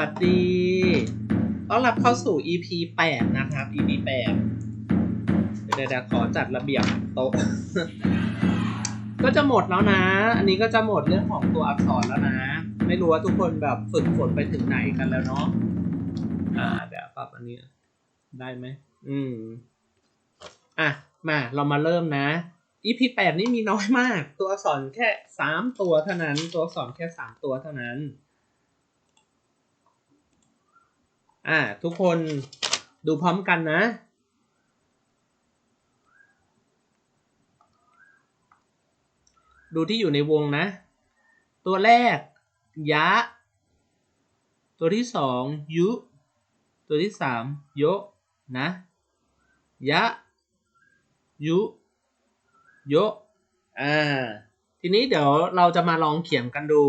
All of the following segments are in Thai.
วัสดีต้อนรับเข้าสู่ EP 8 นะครับ EP 8 เดี๋ยวเดี๋ยวขอจัดระเบียบโต๊ะ ก็จะหมดแล้วนะ อันนี้ก็จะหมดเรื่องของตัวอักษรแล้วนะ ไม่รู้ว่าทุกคนแบบฝึกฝนไปถึงไหนกันแล้วเนาะ อ่า เดี๋ยวปรับอันนี้ ได้ไหม อืม อะ มา เรามาเริ่มนะ EP แปดนี่มีน้อยมาก ตัวอักษรแค่สามตัวเท่านั้น ตัวอักษรแค่สามตัวเท่านั้น อ่า ทุกคนดูพร้อมกันนะ ดูที่อยู่ในวงนะ ตัวแรก ยะ ตัวที่สองยุ ตัวที่สามโยนะ ยะ ยุ โยอ่า ทีนี้เดี๋ยวเราจะมาลองเขียนกันดู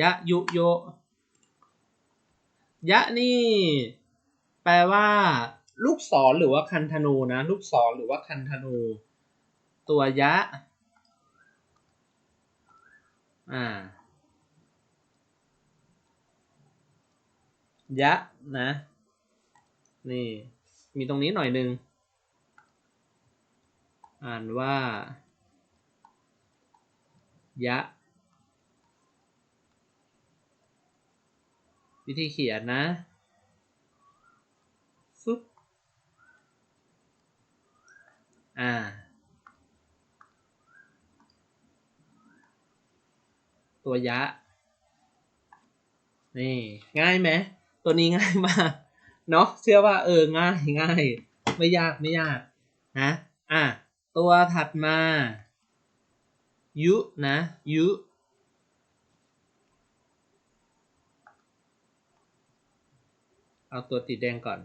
ยะ ยุ โย ยะนี่ แปลว่า ลูกศรหรือว่าคันธนูนะ ลูกศรหรือว่าคันธนู ตัวยะ อ่ายะนะ นี่ มีตรงนี้หน่อยหนึ่งอ่านว่า ยะ วิธีเขียนนะฟึบอ่า ตัวยะ นี่ ง่ายไหม ตัวนี้ง่ายมาก เนาะเชื่อว่าเออ ง่ายง่าย ไม่ยากไม่ยาก นะ อะ ตัวถัดมา ยุ นะ ยุ เอาตัวติดแดงก่อน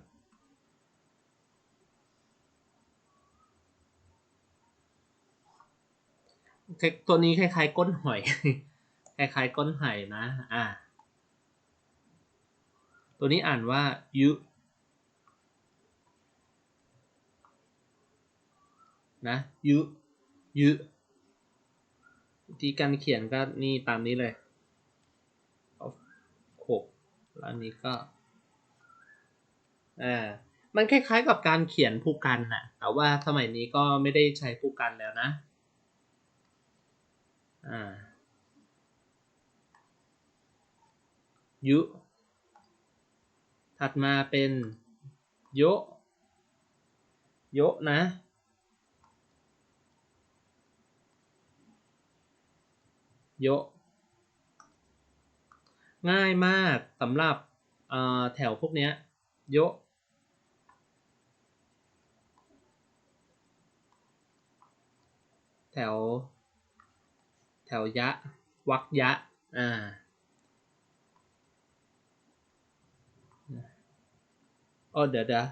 ตัวนี้คล้ายๆก้นหอย คล้ายๆก้นหอยนะ อ่า ตัวนี้อ่านว่ายุนะยุยุวิธีการเขียนก็นี่ตามนี้เลยหกแล้วนี้ก็ อ่ามันคล้ายๆกับการเขียนผู้กันน่ะแต่ว่าสมัยนี้ก็ไม่ได้ใช้ผู้กันแล้วนะ อ่า ยุ ถัดมาเป็นโยโยนะ โยง่ายมากสำหรับแถวพวกเนี้ย โย แถว แถวยะ วักยะ อ่าอ๋อเดี๋ยวเดี๋ยว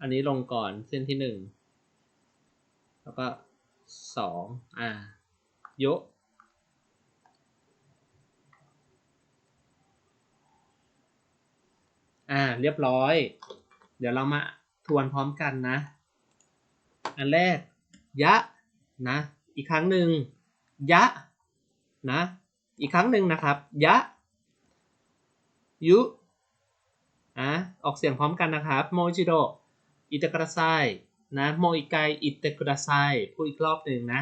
อันนี้ลงก่อนเส้นที่หนึ่ง แล้วก็สองอ่ายะอ่า เรียบร้อย เดี๋ยวเรามาทวนพร้อมกันนะ อันแรก ยะ นะ อีกครั้งหนึ่งยะนะอีกครั้งหนึ่งนะครับยะยุอะออกเสียงพร้อมกันนะครับโมจิโดอิเตกระไซนะโมอิไกอิเตกระไซพูดอีกรอบหนึ่งนะ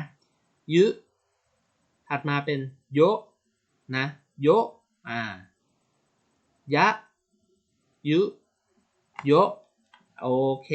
ยุถัดมาเป็นโยนะโยอ่ายะยุโยโอเค